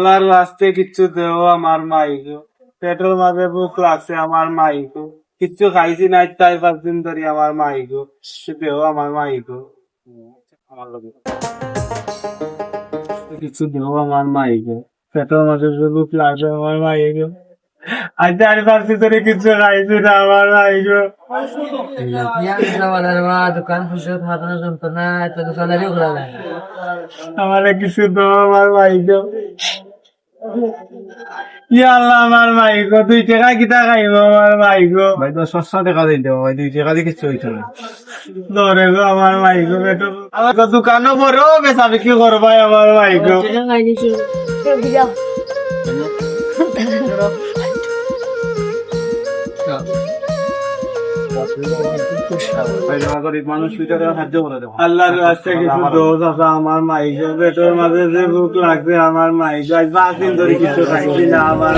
আল্লাহর রাস্তে কিচ্ছু দেও আমার মাইকো পেটের মাঝে বুক লাগছে আমার মাইকো কিচ্ছু খাইছি নাই চার পাঁচ দিন ধরে আমার মাইকো দেও আমার মাইকো আমার লগে কিছু দেও আমার মাইকো পেটের মাঝে বুক লাগছে আমার মাইকো আজ চার পাঁচ দিন ধরে কিচ্ছু খাইছি না আমার মাইকো দোকান খুশি খাওয়ানো যন্ত্রণা এত যায় আমার কিছু তো আমার মাইকো ইয়া আল্লাহ আমার মাইকো দুই টাকা কিতা খাইব আমার মাইকো ভাই তো সস্তা টাকা দিতে ভাই দুই টাকা দিয়ে কিছু হইতো না। ধরে গো আমার মাইকো বেটো। আমার তো দোকানও বড় বেচা বিক্রি করবাই আমার মাইকো ভাই আমার গরিব মানুষ দুই টাকা সাহায্য করে দেবো আল্লাহর রাস্তায় কিছু দোষ আছে আমার মাইকো পেটের মাঝে যে বুক লাগছে আমার পাঁচ দিন ধরে কিছু খাইছি না আমার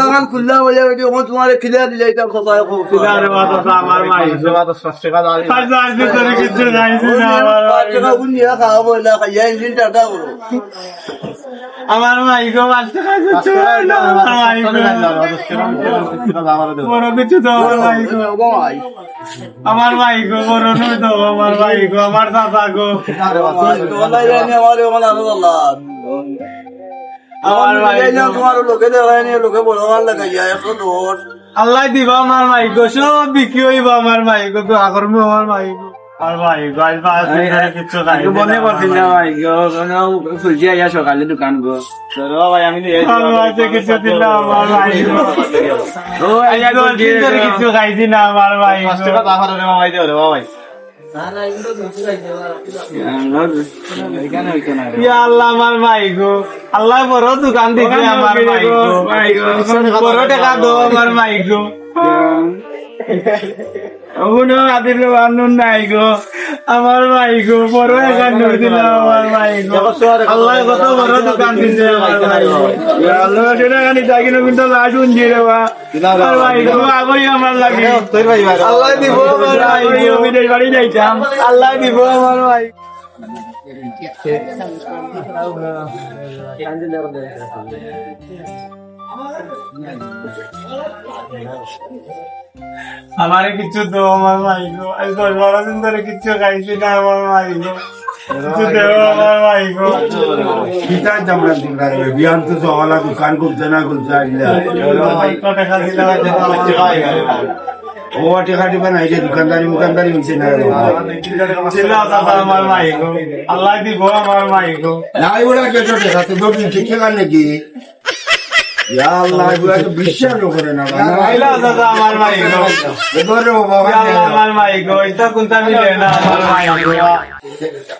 আমার খুললা হয়ে তোমার খিদা দিলে কিছু খাওয়াবো খাইয়া আমার খাইছে না আমার মাইকো। বড় কিছু তো আমার মাইকো। আমার মাইকো বড় নয় তো আমার মাইকো আমার চাচা গো। আমার তোমার লোকে দেখায়নি লোকে বড় ভালো লাগাইয়া একশো দশ আল্লাহ দিব আমার মাইকো সব বিক্রি হইব আমার মাইকো তো আগর মু আমার মাইকো। আর মনে করছি না ভাই। ফুলছি আইয়া সকালে দোকান গো। ভাই আমি কিছু খাইছি না আমার ইয়া আল্লাহ আমার মাইকো আল্লাহ বড় দোকান দিছে আমার বড় টাকা দো আমার মাইকো ওগুলো আদির বানুন নাই গো। আমার মাইকো বড় এখান দিল আমার মাইকো আল্লাহ কত বড় দোকান দিছে আল্লাহ সেটা খানি জাগিনো কিন্তু লাজ উঞ্জি রে বা। আমার মাইকো আগই আমার লাগে। তোর ভাই ভাই। আল্লাহ দিব আমার মাইকো বিদেশ বাড়ি যাইতাম। আল্লাহ দিব আমার মাইকো আমারে কিছু তো আমার মাইকো আজ দশ বারো দিন ধরে কিছু খাইছি না আমার কিছু জামরা বিয়ান তো দোকান টাকা ও যে দোকানদারি হইছে না দাদা মাইকো আল্লাহ দিব আমার মাইকো নাই ওরা কেটো টাকা তো দো ঠিক নাকি? ইয়া আল্লাহ এগুলা তো বিশ্বাস করে না আইলা দাদা আমার মাইকো এবারে বাবা আল্লাহ আমার মাইকো এটা কোনটা মিলে না আমার মাইকো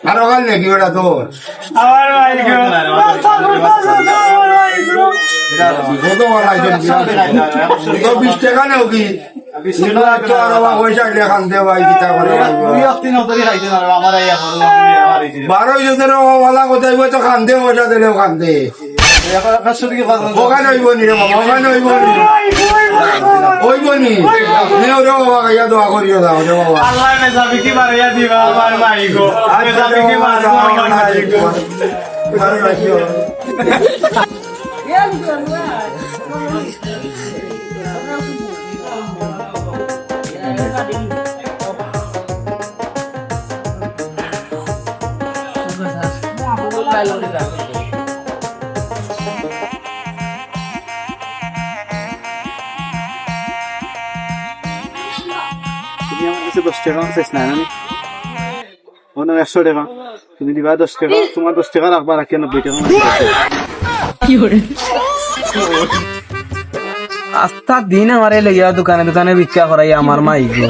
আর ওখান নাকি ওরা তো আমার মাইকো আমার মাইকো কত বড় আইটেম তো বিশ টাকা নেও কি নিলা তো আর বাবা পয়সা দিয়ে খান দে ভাই কিতা করে আমার আইয়া করল বারো জনের ওলা কোথায় তো খান পয়সা দিলেও খান দে ওখানে হইব নি রে বাবা ওখানে হইব নি হইব নি নেও রে বাবা কাইয়া দোয়া করিও যাও রে বাবা আল্লাহ মেজা বিকি মারিয়া দিবা আমার মাইকো মেজা বিকি মারবো আমার মাইকো ভালো রাখিও তুমি আমার কাছে দশ টাকা নাই না অন্য একশো টাকা। তুমি দিবা দশ টাকা, তোমার দশ টাকা রাখবা রাখি নব্বই টাকা। আস্থা দিন আমারে লইয়া দোকানে দোকানে ভিক্ষা করাই আমার মাইগো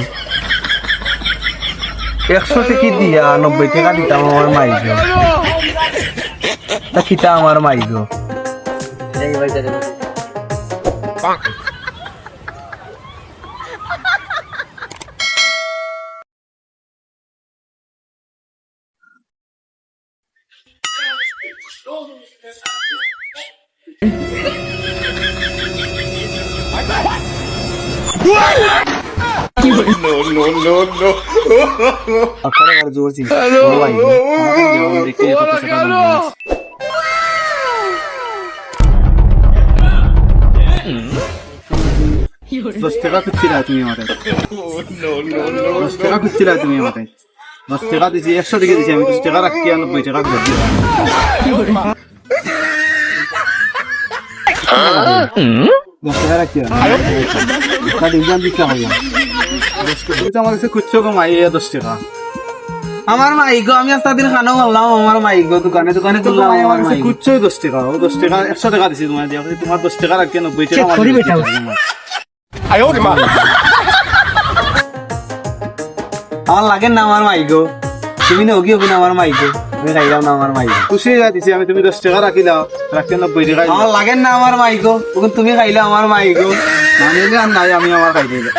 একশো টাকি দিয়া নব্বই টাকা দিতাম আমার মাইগো তা খিতা আমার মাইগো দশ টাকা খুঁজছিলা তুমি আমাকে দশ টাকা খুঁজছিলা তুমি আমাকে দশ টাকা দিছি একশো টাকা দিছি আমি কিছু টাকা রাখি আর নব্বই টাকা দশ টাকা রাখি আর। তা দিতে হবে তুমি তো আমার কাছে খুঁজছো গো মাই দশ টাকা আমার মাইগো আমি আস্তে দিন খানো বললাম আমার মাইগো দোকানে দোকানে করলাম আমার আমার কাছে খুঁজছোই দশ টাকা ও দশ টাকা একশো টাকা দিছি তোমার দিয়ে তোমার দশ টাকা রাখি আর নব্বই টাকা আমার লাগেন না আমার মাইগো তুমি নগি হবি না আমার মাইকে তুমি খাইলাম না আমার মাইকে। খুশি হয়ে দিছি আমি তুমি দশ টাকা রাখিলাম রাখি আর নব্বই টাকা আমার লাগেন না আমার মাইকো তুমি খাইলে আমার মাইকো। না নিলে আর নাই আমি আমার খাই দিলাম